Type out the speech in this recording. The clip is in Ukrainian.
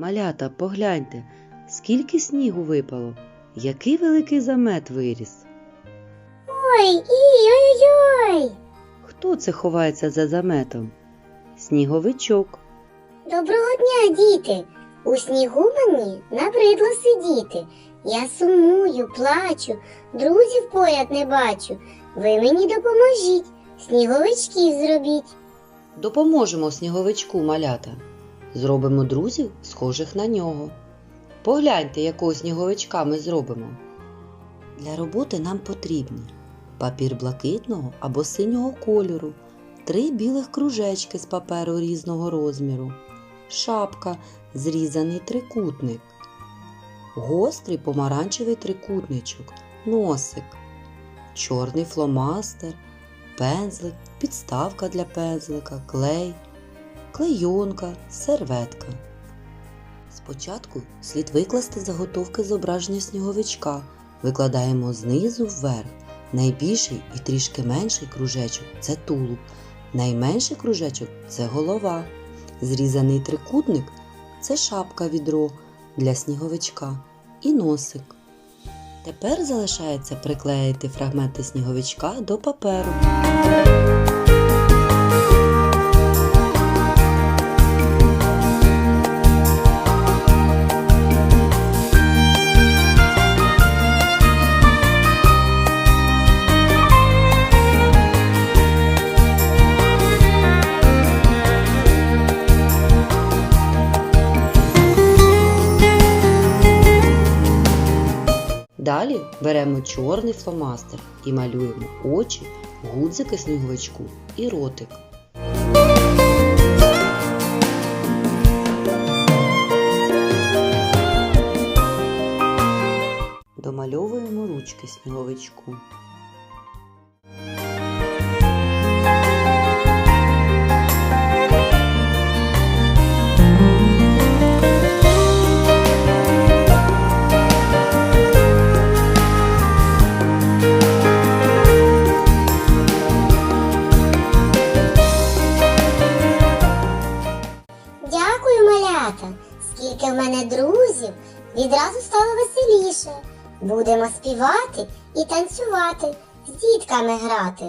Малята, погляньте, скільки снігу випало, який великий замет виріс. Ой, ой-ой-ой. Хто це ховається за заметом? Сніговичок. Доброго дня, діти. У снігу мені набридло сидіти. Я сумую, плачу, друзів поряд не бачу. Ви мені допоможіть, сніговичків зробіть. Допоможемо сніговичку малята. Зробимо друзів, схожих на нього. Погляньте, якого сніговичка ми зробимо. Для роботи нам потрібні папір блакитного або синього кольору, три білих кружечки з паперу різного розміру, шапка, зрізаний трикутник, гострий помаранчевий трикутничок, носик, чорний фломастер, пензлик, підставка для пензлика, клей, клейонка, серветка. Спочатку слід викласти заготовки зображення сніговичка. Викладаємо знизу вверх. Найбільший і трішки менший кружечок це тулуб, найменший кружечок це голова. Зрізаний трикутник це шапка відро для сніговичка і носик. Тепер залишається приклеїти фрагменти сніговичка до паперу. Далі беремо чорний фломастер і малюємо очі, гудзики сніговичку і ротик. Домальовуємо ручки сніговичку. Дякую, малята. Скільки в мене друзів, відразу стало веселіше. Будемо співати і танцювати, з дітками грати.